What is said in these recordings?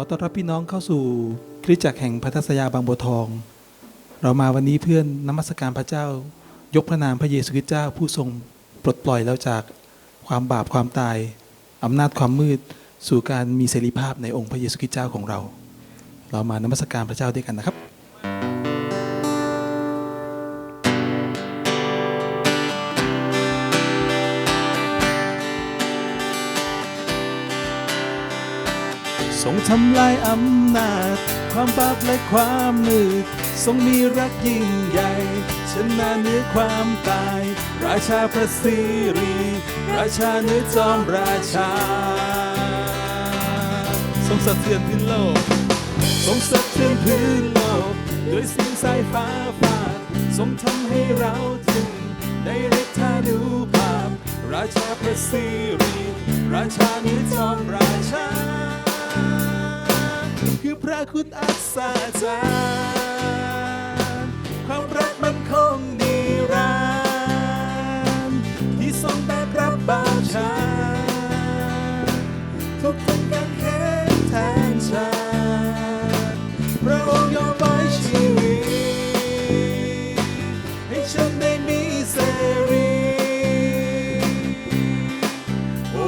อต้อนรับพี่น้องเข้าสู่คริสตจักรแห่งพัทสยาบางบัวทอง เรามาวันนี้เพื่อนนมัสการพระเจ้า ยกพระนามพระเยซูคริสต์เจ้าผู้ทรงปลดปล่อยเราจากความบาปความตายอำนาจความมืดสู่การมีเสรีภาพในองค์พระเยซูคริสต์เจ้าของเรา เรามานมัสการพระเจ้าด้วยกันนะครับ ทรงทำลายอำนาจ ความบาปและความมืดทรงมีรักยิ่งใหญ่ชนะเหนือความตาย ราชาพระสิริ ราชาเหนือจอมราชา ทรงสะเทือนพื้นโลก ทรงสะเทือนพื้นโลกด้วยเสียงสายฟ้าฟาดทรงทำให้เราถึงได้ฤทธานุภาพ ราชาพระสิริ ราชาเหนือจอมราชา พระคุณอัศจรรย์ความรักมันคงนิรันดร์ที่ทรงแบกรับบาปฉันทุกคนกันแค่แทนฉันพระองค์ยอมไว้ชีวิต ให้ฉันได้มีเสรี โอ้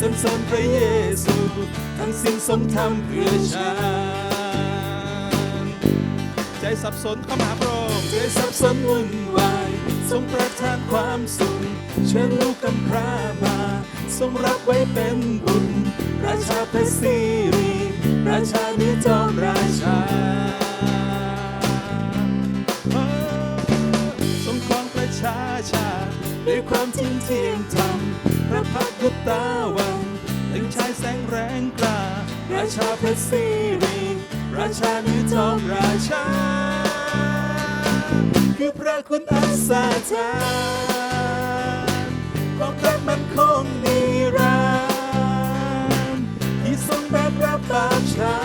สรรเสริญพระเยซู ทั้งสิ้นทรงทำเพื่อฉัน ใจสับสนเข้ามาพระองค์ใจสับสนวุ่นวาย ทรงประทานความสุขเชิญลูกกำพร้ามา ทรงรับไว้เป็นบุญ ราชาพระสิริราชาเนือจอมราชาทรงครองประชาชาด้วยความจริงเที่ยงธรรมพระพักตร์ตาวัน เป็นชายแสงแรงกล้า ราชาเพชระสิริราชานิทอมราชา คือพระคุณอัศจรรย์ความรักมันคงนิรันดร์ที่ทรงแบกรับบาปชา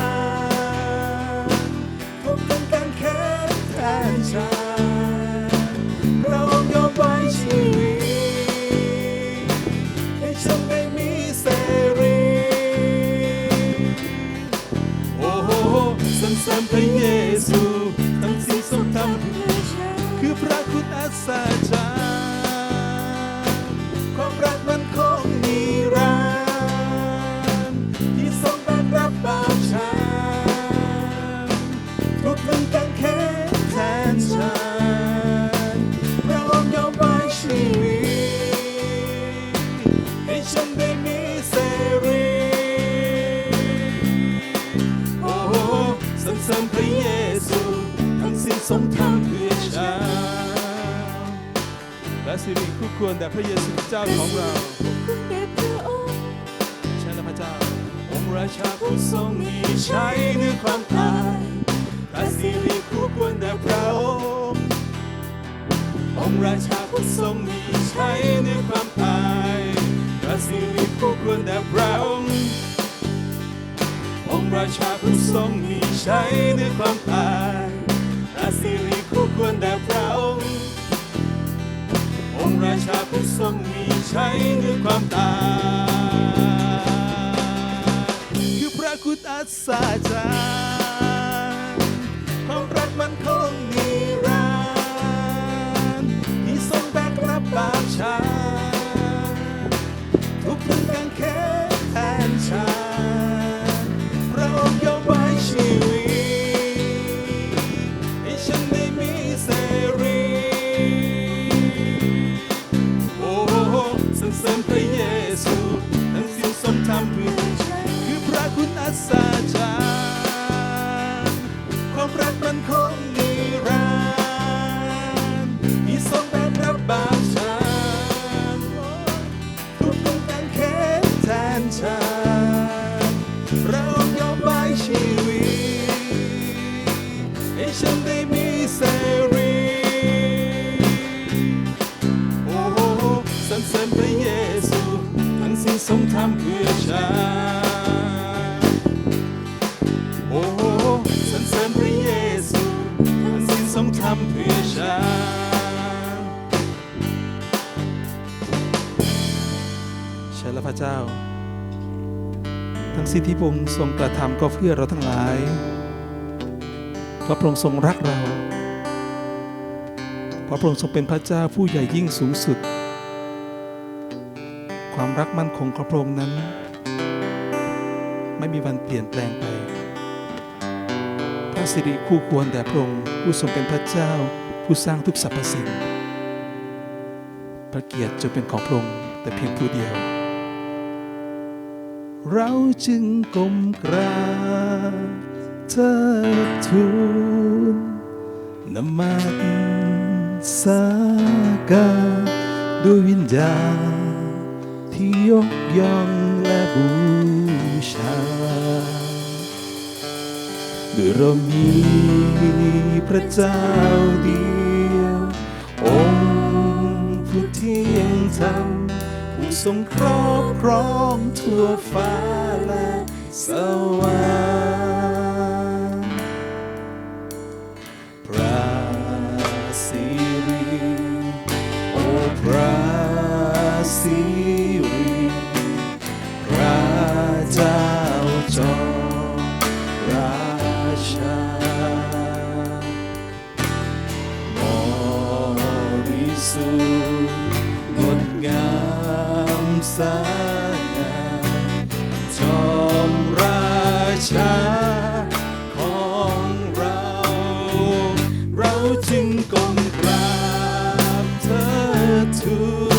คุณอัศจรรความรักมันคงนิรันดร์ที่ทรงแบกรับบาปฉันทุกคนกันแค่แทนฉันเรายอมไว้ชีวิตให้ฉันได้มีเสรีโอ้สรรเสริญพระเยซูทั้งสิ้นทรงทำเพื่อ สิริคู่ควรแด่พระเยซูเจ้าของเราใช่แล้วพระเจ้า องค์ราชาผู้ทรงมีชัยเหนือความตายพระสิริคู่ควรแด่พระองค์องค์ราชาผู้ทรงมีชัยเหนือความตายพระสิริคู่ควรแด่พระองค์องค์ราชาผู้ทรงมีชัยเหนือความตายพระสิริคู่ควรแด่พระองค์ ราชาผู้ทรงมีชัยเหนือความตายคือพระคุณอัศจรรย์ความรักมันคง พระคุณอัศจรรย์ความรักมันคงนิรันดร์ที่ทรงแบกรับบาปฉันทุกคนกันแค่แทนฉันเรายอมไว้ชีวิตให้ฉันได้มีเสรีโอ้สรรเสริญพระเยซูทั้งสิ้นทรงทำเพื่อฉัน พระเจ้า ทั้งสิ้นที่พระองค์ทรงกระทำก็เพื่อเราทั้งหลายเพราะพระองค์ทรงรักเราเพราะพระองค์ทรงเป็นพระเจ้าผู้ใหญ่ยิ่งสูงสุด ความรักมั่นคงของพระองค์นั้น ไม่มีวันเปลี่ยนแปลงไป พระสิริคู่ควรแด่พระองค์ผู้ทรงเป็นพระเจ้าผู้สร้างทุกสรรพสิ่ง พระเกียรติจะเป็นของพระองค์แต่เพียงผู้เดียว เราจึงก้มกราบเทิดทูลนมัสการด้วยวิญญาณที่ยกย่องและบูชาด้วยเรามีพระเจ้าเดียว องค์ผู้ที่ยังธรรม ทรงครอบครองทั่วฟ้าและสวรรค์พระสิริโอพระสิริามสง่าจอมราชาของเรา เราจึงก้มกราบเธอทูล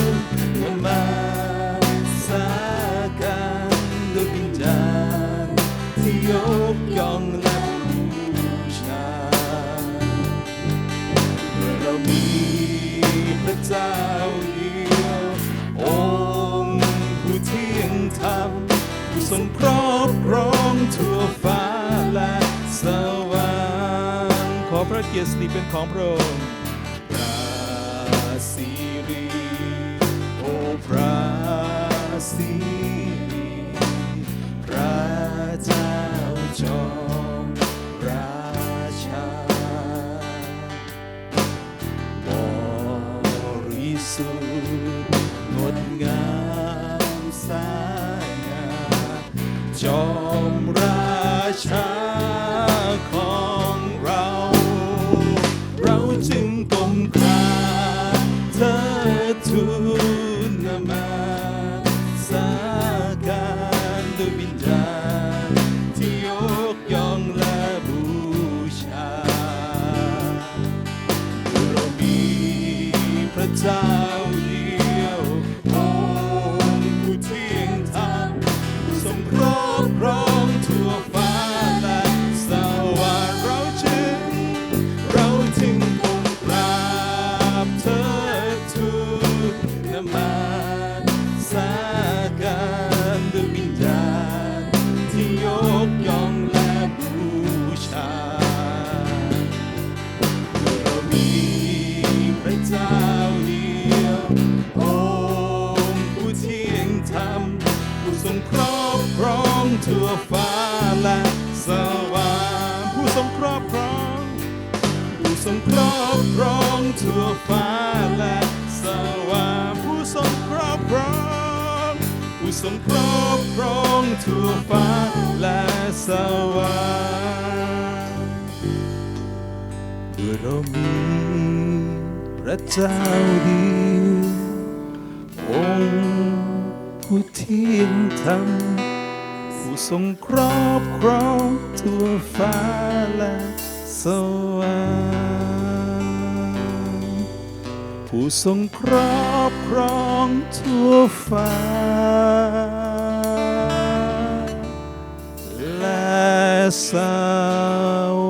อพระเกียรติสติเป็นของพระองค์พระสิริโอพระสิริพระเจ้าจอมราชาบริสุทธิ์งดงามสง่าจอมราชา งทั่วฟ้าและสวรรค์ผู้ทรงครอบครอง ผู้ทรงครอบครองทั่วฟ้าและสวรรค์ผู้ทรงครอบครอง ผู้ทรงครอบครองทั่วฟ้าและสวรรค์ด้วยเรามีพระเจ้าดีองค์ผู้เที่ยงธรรม ผู้ทรงครอบครองทั่วฟ้าและสวรรค์ผู้ทรงครอบครองทั่วฟ้าและส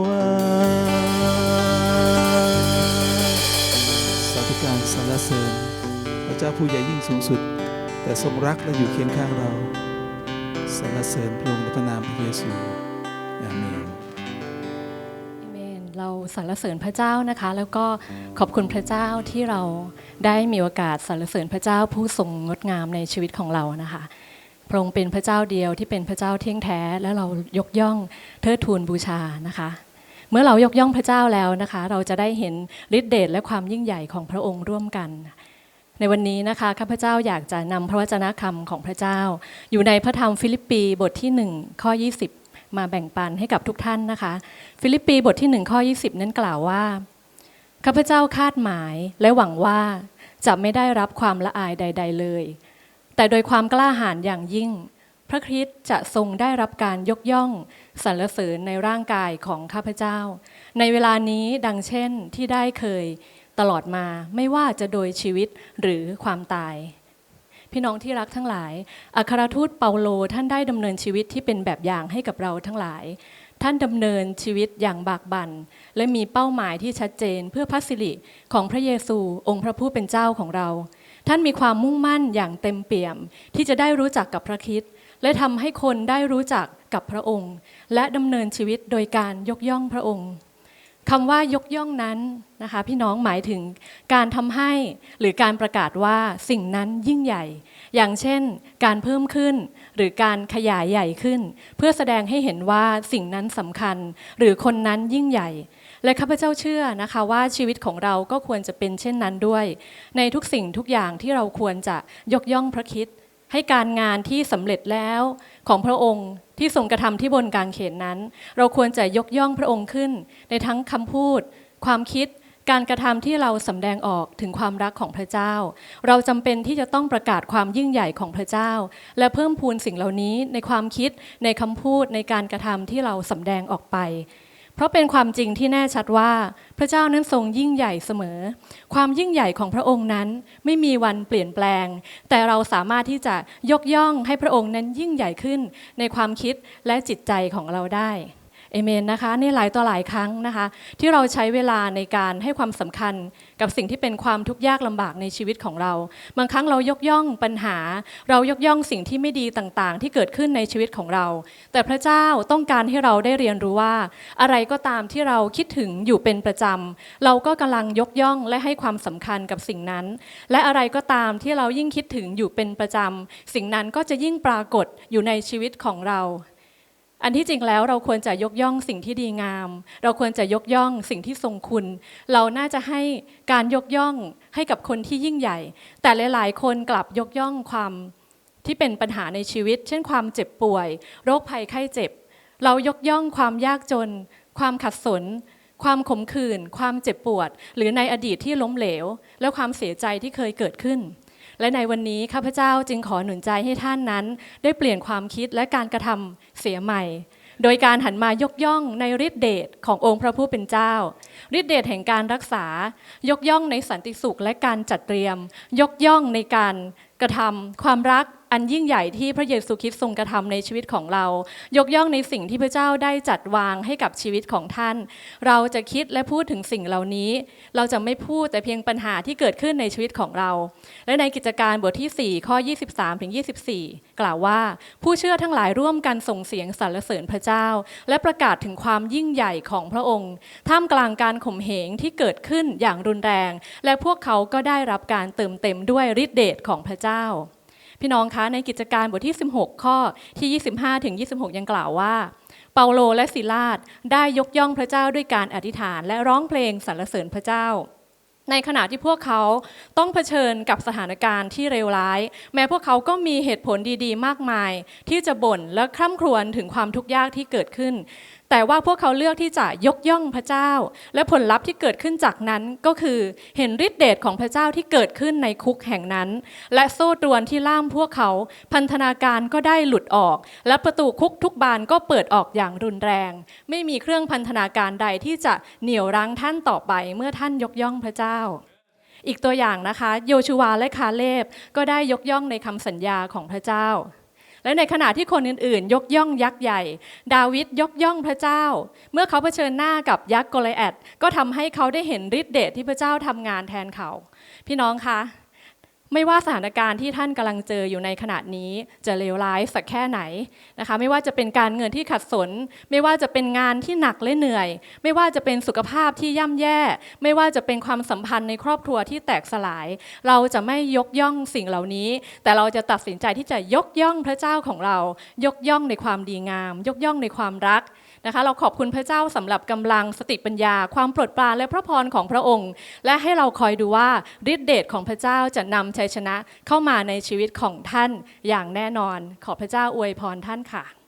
วรรค์สาธุการสรรเสริญพระเจ้าผู้ใหญ่ยิ่งสูงสุด แต่ทรงรักและอยู่เคียงข้างเรา สรรเสริญพระองค์ในพระนามพระเยซูอาเมนเมนเราสรรเสริญพระเจ้านะคะ แล้วก็ขอบคุณพระเจ้าที่เราได้มีโอกาสสรรเสริญพระเจ้าผู้ทรงงดงามในชีวิตของเรานะคะพระองค์เป็นพระเจ้าเดียวที่เป็นพระเจ้าเที่ยงแท้ และเรายกย่องเทิดทูนบูชานะคะ เมื่อเรายกย่องพระเจ้าแล้วนะคะ เราจะได้เห็นฤทธิเดชและความยิ่งใหญ่ของพระองค์ร่วมกัน ในวันนี้นะคะข้าพเจ้าอยากจะนำพระวจนะคำของพระเจ้า อยู่ในพระธรรมฟิลิปปีบทที่ 1 ข้อ 20 มาแบ่งปันให้กับทุกท่านนะคะ ฟิลิปปีบทที่ 1 ข้อ 20 นั้นกล่าวว่าข้าพเจ้าคาดหมายและหวังว่าจะไม่ได้รับความละอายใด ๆ เลย แต่โดยความกล้าหาญอย่างยิ่ง พระคริสต์จะทรงได้รับการยกย่องสรรเสริญในร่างกายของข้าพเจ้า ในเวลานี้ดังเช่นที่ได้เคย ตลอดมาไม่ว่าจะโดยชีวิตหรือความตาย พี่น้องที่รักทั้งหลาย อัครทูตเปาโลท่านได้ดำเนินชีวิตที่เป็นแบบอย่างให้กับเราทั้งหลาย ท่านดำเนินชีวิตอย่างบากบัน่น และมีเป้าหมายที่ชัดเจนเพื่อพระสิริของพระเยซู องค์พระผู้เป็นเจ้าของเรา ท่านมีความมุ่งมั่นอย่างเต็มเปี่ยม ที่จะได้รู้จักกับพระคริสต์และทำให้คนได้รู้จักกับพระองค์ และดำเนินชีวิตโดยการยกย่องพระองค์ คำว่ายกย่องนั้นนะคะพี่น้องหมายถึงการทำให้หรือการประกาศว่าสิ่งนั้นยิ่งใหญ่ อย่างเช่น การเพิ่มขึ้น หรือการขยายใหญ่ขึ้น เพื่อแสดงให้เห็นว่าสิ่งนั้นสำคัญ หรือคนนั้นยิ่งใหญ่ และข้าพเจ้าเชื่อนะคะว่าชีวิตของเราก็ควรจะเป็นเช่นนั้นด้วย ในทุกสิ่งทุกอย่างที่เราควรจะยกย่องพระคิดให้การงานที่สำเร็จแล้ว ของพระองค์ที่ทรงกระทำที่บนกางเขนนั้น เราควรจะยกย่องพระองค์ขึ้น ในทั้งคำพูด ความคิดการกระทำที่เราสำแดงออกถึงความรักของพระเจ้า เราจำเป็นที่จะต้องประกาศความยิ่งใหญ่ของพระเจ้า และเพิ่มพูนสิ่งเหล่านี้ในความคิดในคำพูดในการกระทำที่เราสำแดงออกไป เพราะเป็นความจริงที่แน่ชัดว่าพระเจ้านั้นทรงยิ่งใหญ่เสมอ ความยิ่งใหญ่ของพระองค์นั้นไม่มีวันเปลี่ยนแปลง แต่เราสามารถที่จะยกย่องให้พระองค์นั้นยิ่งใหญ่ขึ้นในความคิดและจิตใจของเราได้ เอเมนนะคะนี่หลายต่อหลายครั้งนะคะ ที่เราใช้เวลาในการให้ความสำคัญกับสิ่งที่เป็นความทุกข์ยากลำบากในชีวิตของเรา บางครั้งเรายกย่องปัญหา เรายกย่องสิ่งที่ไม่ดีต่างๆ ที่เกิดขึ้นในชีวิตของเรา แต่พระเจ้าต้องการให้เราได้เรียนรู้ว่า อะไรก็ตามที่เราคิดถึงอยู่เป็นประจำเราก็กำลังยกย่องและให้ความสำคัญกับสิ่งนั้น และอะไรก็ตามที่เรายิ่งคิดถึงอยู่เป็นประจำสิ่งนั้นก็จะยิ่งปรากฏอยู่ในชีวิตของเรา อันที่จริงแล้วเราควรจะยกย่องสิ่งที่ดีงาม เราควรจะยกย่องสิ่งที่ทรงคุณ เราน่าจะให้การยกย่องให้กับคนที่ยิ่งใหญ่ แต่หลาย ๆ คนกลับยกย่องความที่เป็นปัญหาในชีวิต เช่นความเจ็บป่วย โรคภัยไข้เจ็บ เรายกย่องความยากจน ความขัดสน ความขมขื่น ความเจ็บปวด หรือในอดีตที่ล้มเหลว และความเสียใจที่เคยเกิดขึ้น และในวันนี้ข้าพเจ้าจึงขอหนุนใจให้ท่านนั้น ได้เปลี่ยนความคิดและการกระทำเสียใหม่ โดยการหันมายกย่องในฤทธิเดชขององค์พระผู้เป็นเจ้าฤทธิเดชแห่งการรักษา ยกย่องในสันติสุขและการจัดเตรียม ยกย่องในการ กระทำความรักอันยิ่งใหญ่ที่พระเยซูคริสต์ทรงกระทำในชีวิตของเรา ยกย่องในสิ่งที่พระเจ้าได้จัดวางให้กับชีวิตของท่าน เราจะคิดและพูดถึงสิ่งเหล่านี้ เราจะไม่พูดแต่เพียงปัญหาที่เกิดขึ้นในชีวิตของเรา และในกิจการบทที่ 4 ข้อ 23ถึง24 กล่าวว่า ผู้เชื่อทั้งหลายร่วมกันส่งเสียงสรรเสริญพระเจ้า และประกาศถึงความยิ่งใหญ่ของพระองค์ ท่ามกลางการข่มเหงที่เกิดขึ้นอย่างรุนแรง และพวกเขาก็ได้รับการเติมเต็มด้วยฤทธิเดชของพระเจ้าพี่น้องคะในกิจการบทที่ 16 ข้อที่ 25ถึง26 ยังกล่าวว่า เปาโลและศิลาดได้ยกย่องพระเจ้าด้วยการอธิษฐานและร้องเพลงสรรเสริญพระเจ้า ในขณะที่พวกเขาต้องเผชิญกับสถานการณ์ที่เลวร้าย แม้พวกเขาก็มีเหตุผลดีๆ มากมาย ที่จะบ่นและคร่ำครวญถึงความทุกข์ยากที่เกิดขึ้น แต่ว่าพวกเขาเลือกที่จะยกย่องพระเจ้า และผลลัพธ์ที่เกิดขึ้นจากนั้นก็คือเห็นฤทธิเดชของพระเจ้าที่เกิดขึ้นในคุกแห่งนั้น และโซ่ตรวนที่ล่ามพวกเขาพันธนาการก็ได้หลุดออก และประตูคุกทุกบานก็เปิดออกอย่างรุนแรง ไม่มีเครื่องพันธนาการใดที่จะเหนี่ยวรั้งท่านต่อไปเมื่อท่านยกย่องพระเจ้าอีกตัวอย่างนะคะ โยชูวาและคาเลบก็ได้ยกย่องในคำสัญญาของพระเจ้า และในขณะที่คนอื่นๆ ยกย่องยักษ์ใหญ่ ดาวิดยกย่องพระเจ้า เมื่อเขาเผชิญหน้ากับยักษ์โกลิแอดก็ทำให้เขาได้เห็นฤทธิเดชที่พระเจ้าทำงานแทนเขา พี่น้องคะ ไม่ว่าสถานการณ์ที่ท่านกำลังเจออยู่ในขณะนี้จะเลวร้ายสักแค่ไหนนะคะ ไม่ว่าจะเป็นการเงินที่ขัดสน ไม่ว่าจะเป็นงานที่หนักและเหนื่อย ไม่ว่าจะเป็นสุขภาพที่ย่ำแย่ ไม่ว่าจะเป็นความสัมพันธ์ในครอบครัวที่แตกสลาย เราจะไม่ยกย่องสิ่งเหล่านี้ แต่เราจะตัดสินใจที่จะยกย่องพระเจ้าของเรา ยกย่องในความดีงาม ยกย่องในความรัก นะคะ เราขอบคุณพระเจ้าสำหรับกำลังสติปัญญา ความโปรดปรานและพระพรของพระองค์ และให้เราคอยดูว่าฤทธิเดชของพระเจ้าจะนำชัยชนะเข้ามาในชีวิตของท่านอย่างแน่นอน ขอพระเจ้าอวยพรท่านค่ะ